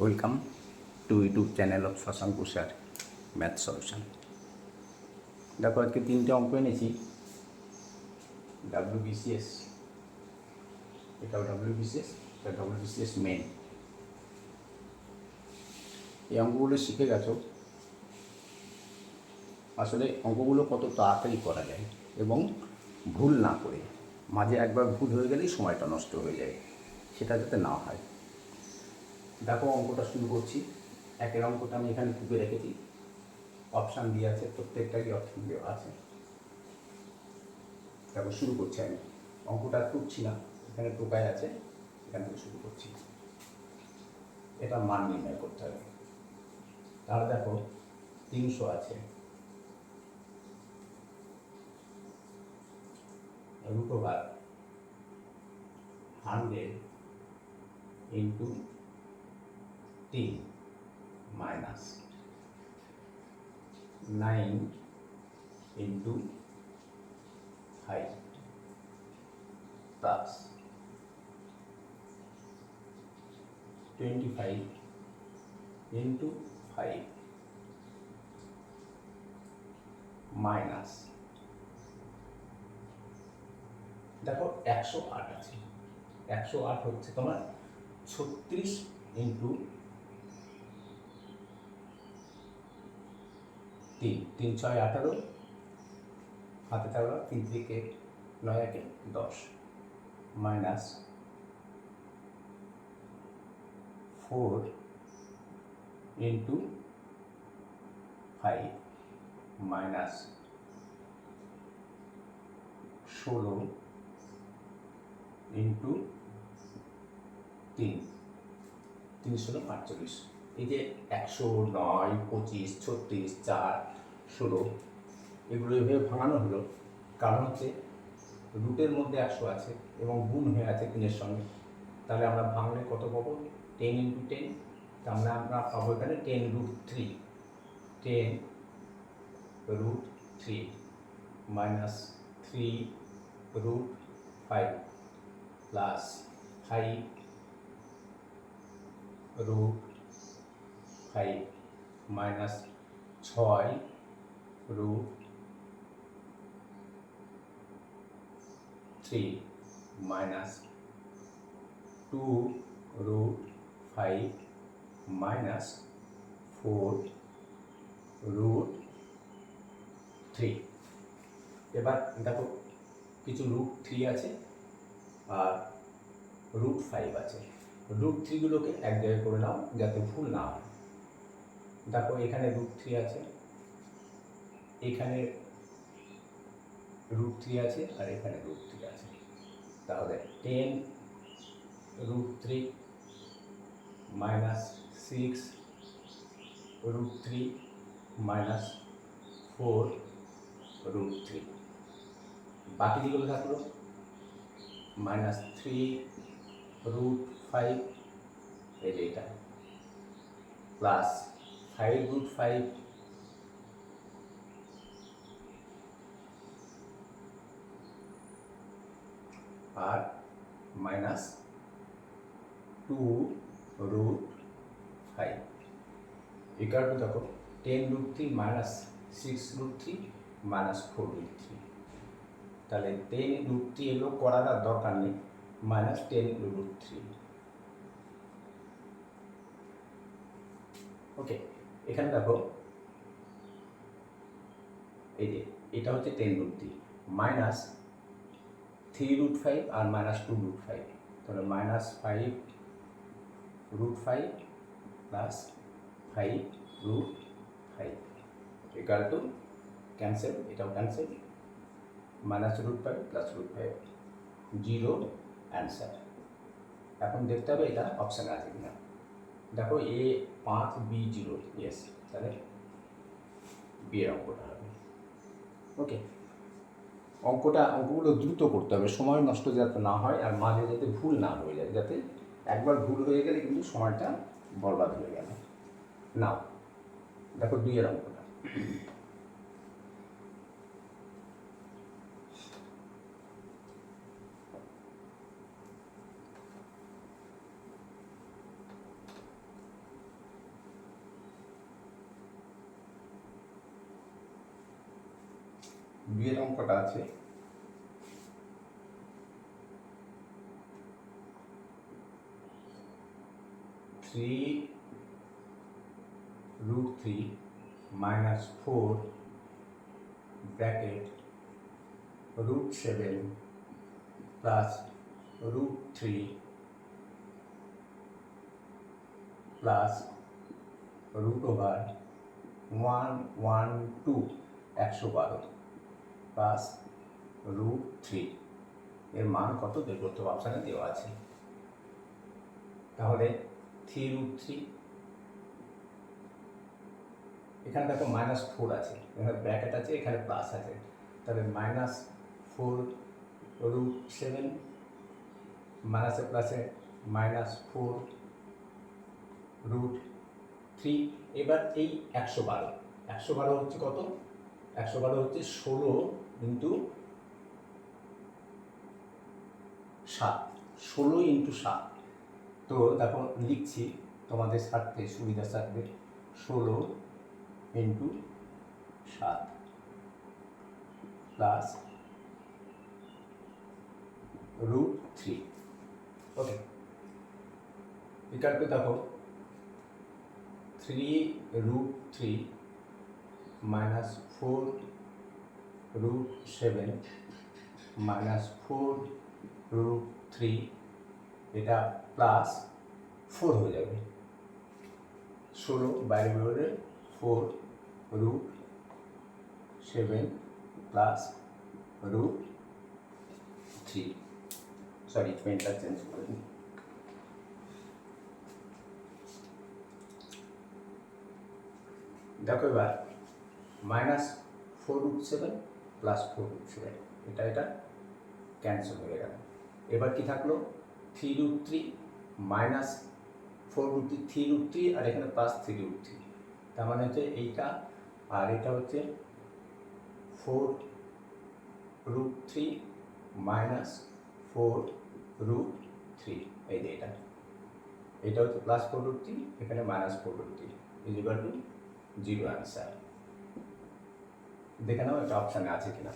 Welcome to YouTube channel of Shashank sir math solution দেখো, আজকে তিনটে অঙ্ক এনেছি। ডাব্লিউ বিসিএস এটাও ডাব্লিউ বিসিএস এটা ডাব্লিউ বিসিএস মেন এই অঙ্কগুলো শিখে গেছো। আসলে অঙ্কগুলো কত তাড়াতাড়ি করা যায় এবং ভুল না করে। মাঝে একবার ভুল হয়ে গেলেই সময়টা নষ্ট হয়ে যায়, সেটা যাতে না হয়। দেখো অঙ্কটা শুরু করছি। একের অঙ্কটা আমি এখানে টুকে রেখেছি। অপশান দিয়ে আছে প্রত্যেকটারই অপশান দেওয়া আছে? দেখো, শুরু করছি আমি। অঙ্কটা টুকছি না, এখানে টোকায় আছে, এখান থেকে শুরু করছি। এটা মান নির্ণয় করতে হবে। তাহলে দেখো, তিনশো আছে। রুট ওভার হান্ড্রেড ইন্টু তিন minus nine into five plus twenty five into five minus দেখো একশো আট আছে। একশো আট হচ্ছে তোমার ছত্রিশ ইন্টু তিন তিন, ছয়, আঠারো হাতে থাকল তিন থেকে নয়, একে, দশ, minus four into five minus ষোলো ইন্টু তিন তিন, ষোলো আটচল্লিশ এই যে একশো নয়, পঁচিশ, ছত্রিশ, চার, ষোলো, এগুলো এভাবে ভাঙানো হলো। কারণ হচ্ছে রুটের মধ্যে একশো আছে এবং গুণ হয়ে আছে তিনের সঙ্গে। তাহলে আমরা ভাঙলে কত পাবো? টেন ইন্টু টেন তাহলে আমরা পাবো এখানে ten root three ten root three minus three root five plus five root five minus ছয় root three minus two root five minus four root three. এবার দেখো কিছু রুট থ্রি আছে আর রুট ফাইভ আছে। রুট থ্রিগুলোকে এক জায়গায় করে নাও যাতে ভুল না হয়। দেখো, এখানে রুট থ্রি আছে। এখানে রুট থ্রি আছে আর এখানে রুট থ্রি আছে। তাহলে ten root three minus six root three minus four root three বাকি যেগুলো থাকল মাইনাস থ্রি রুট ফাইভ এই যে এটা। প্লাস ফাইভ রুট ফাইভ আর মাইনাস টু রুট ফাইভ এগারো দেখো ten root three minus six root three minus four root three তাহলে টেন রুট থ্রি এগুলো করার আর দরকার নেই minus ten root three okay এখানে দেখো, এই যে, এটা হচ্ছে ten root three minus three root five আর মাইনাস টু রুট ফাইভ তাহলে minus five root five plus five root five equal to cancel এটাও cancel minus root five plus root five zero answer এখন দেখতে হবে এটা অপশানে আছে কিনা। দেখো এ পাঁচ বি জিরো ইয়েস তাহলে এর অঙ্কটা হবে। ওকে অঙ্কটা, অঙ্কগুলো দ্রুত করতে হবে, সময় নষ্ট যাতে না হয় আর মাঝে যাতে ভুল না হয়ে যায়, যাতে একবার ভুল হয়ে গেলে কিন্তু সময়টা বরবাদ হয়ে গেল। নাও দেখো দুইয়ের অঙ্কটা। বিয়ের অঙ্কটা আছে। Three root three minus four bracket root seven plus root three plus root over one one two একশো বারো। প্লাস রুট থ্রি এর মান কত? বের করতে অপশানে দেওয়া আছে। তাহলে থ্রি রুট থ্রি এখানে দেখো মাইনাস ফোর আছে, এখানে ব্র্যাকেট আছে, এখানে প্লাস আছে। তাহলে মাইনাস ফোর রুট সেভেন মাইনাসে প্লাসে মাইনাস ফোর রুট থ্রি এবার এই একশো বারো। একশো বারো হচ্ছে কত? একশো বারো হচ্ছে ষোলো ইন্টু সাত, ষোলো ইন্টু সাত। তো দেখো, লিখছি, তোমাদের স্বার্থে সুবিধা স্বার্থে ষোলো ইন্টু সাত প্লাস রুট থ্রি। ওকে বিকল্পে দেখো, three root three minus four root seven, minus four root three, এটা প্লাস ফোর হয়ে যাবে। ষোলো বাইরে বেরোলে four root seven plus root three. Sorry পেনটা চেঞ্জ করে দিই। দেখো এবার minus four root seven plus four root seven এটা এটা ক্যান্সেল হয়ে গেল। এবার কি থাকল? Three root three minus four root three three root three আর এখানে প্লাস থ্রি রুট থ্রি তার মানে হচ্ছে এইটা আর এটা হচ্ছে four root three minus four root three এই যে এটা। এটা হচ্ছে প্লাস ফোর রুট থ্রি এখানে minus four root three equal to zero answer দেখে নাও এটা অপশানে আছে কিনা।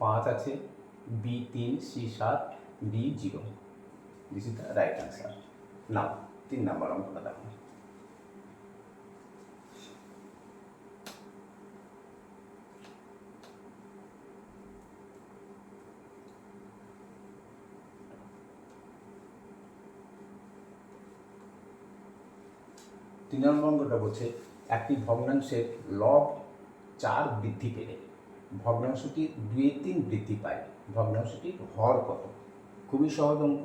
পাঁচ আছে বি তিন সি সাত B zero. This is the right answer now তিন নাম্বার অঙ্কটা দেখো। তিন নম্বর অঙ্কটা বলছে, একটি ভগ্নাংশের লব চার বৃদ্ধি পেলে। ভগ্নাংশটি দুই তিন বৃদ্ধি পায়। ভগ্নাংশটির হর কত? খুবই সহজ অঙ্ক।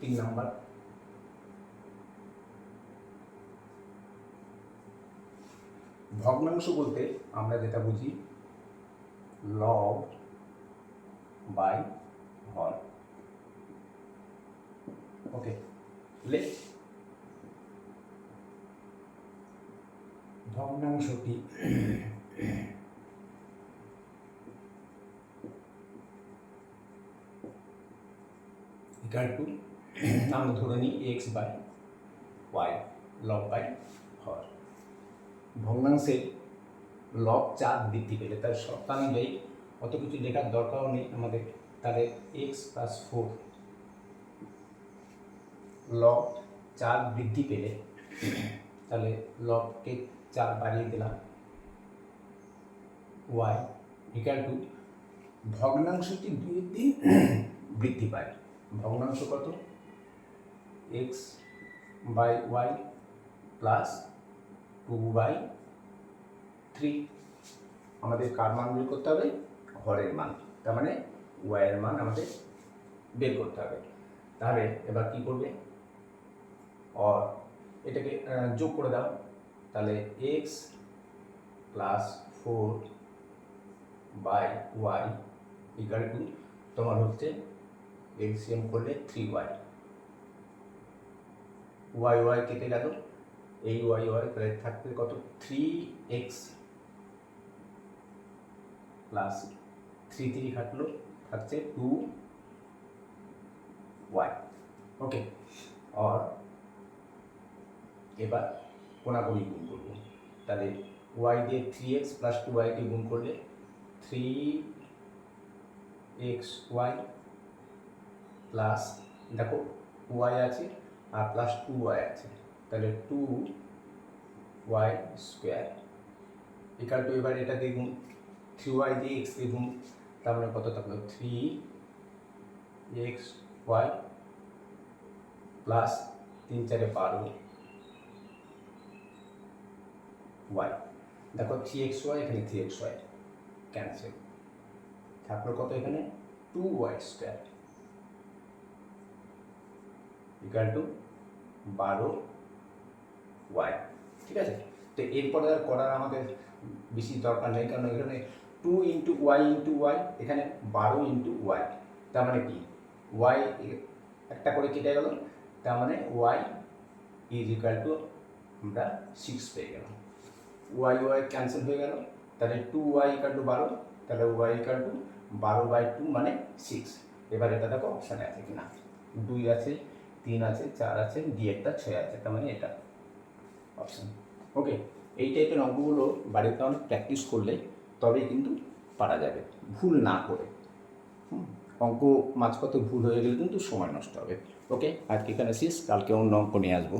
তিন নাম্বার। ভগ্নাংশ বলতে আমরা যেটা বুঝি, লব বাই হর ওকে লেখ ভগ্নাংশটি ইকাল টু আমরা ধরে নিই এক্স বাই ওয়াই লব বাই হর। ভগ্নাংশের লব চার বৃদ্ধি পেলে তার শর্তানুযায়ী অত কিছু লেখার দরকারও নেই আমাদের। তাহলে এক্স প্লাস ফোর লব চার বৃদ্ধি পেলে তাহলে লবকে চার বাড়িয়ে দিলাম। ওয়াই ইকাল টু ভগ্নাংশটি দুই বৃদ্ধি পায়। ভগ্নাংশ কত? X by Y plus two by three আমাদের কার মান বের করতে হবে? হরের মান। তার মানে ওয়াইয়ের মান আমাদের বের করতে হবে। তাহলে এবার কি করবে? অর এটাকে যোগ করে দাও। তাহলে X plus four by Y equal to তোমার হচ্ছে এলসিএম করলে থ্রি ওয়াই ওয়াই ওয়াই কেটে গেল। এই ওয়াই ওয়াই তাহলে থাকবে কত? Three X plus three three কাটলো থাকছে টু ওয়াই ওকে আর এবার কোনাগুনি গুণ করব। তাহলে ওয়াই দিয়ে three X plus two Y দিয়ে গুণ করলে থ্রি এক্স ওয়াই প্লাস দেখো ওয়াই আছে আর প্লাস টু ওয়াই আছে, তাহলে two Y square equal to এবার এটা গুণ থ্রি ওয়াই দিয়ে এক্স দিয়ে গুণ, তার মানে কত থাকল? থ্রি এক্স ওয়াই প্লাস তিন চারে বারো ওয়াই দেখো থ্রি এক্স ওয়াই এখানে থ্রি এক্স ওয়াই ক্যান্সেল থাকল কত এখানে? Two Y square equal to বারো ওয়াই ঠিক আছে? তো এরপরে আর করার আমাদের বেশি দরকার নেই, কারণ এখানে two into Y into Y এখানে বারো ইন্টু ওয়াই তার মানে কি? ওয়াই একটা করে কেটে গেল, তার মানে ওয়াই ইজ ইকাল টু আমরা সিক্স পেয়ে গেলাম। ওয়াই ওয়াই ক্যান্সেল হয়ে গেল, তাহলে টু ওয়াই ইকাল টু বারো, তাহলে ওয়াই ইকাল টু বারো বাই টু মানে সিক্স এবার এটা দেখো অপশানে আছে কিনা? দুই আছে তিন আছে, চার আছে, ডি একটা, ছয় আছে, তার মানে এটা অপশান ওকে এই টাইপের অঙ্কগুলো বাড়িতে অনেক প্র্যাকটিস করলে তবেই কিন্তু পারা যাবে, ভুল না করে। অঙ্ক মাঝপথে ভুল হয়ে গেলে কিন্তু সময় নষ্ট হবে। ওকে আজকে এখানে শেষ, কালকে অন্য অঙ্ক নিয়ে আসব।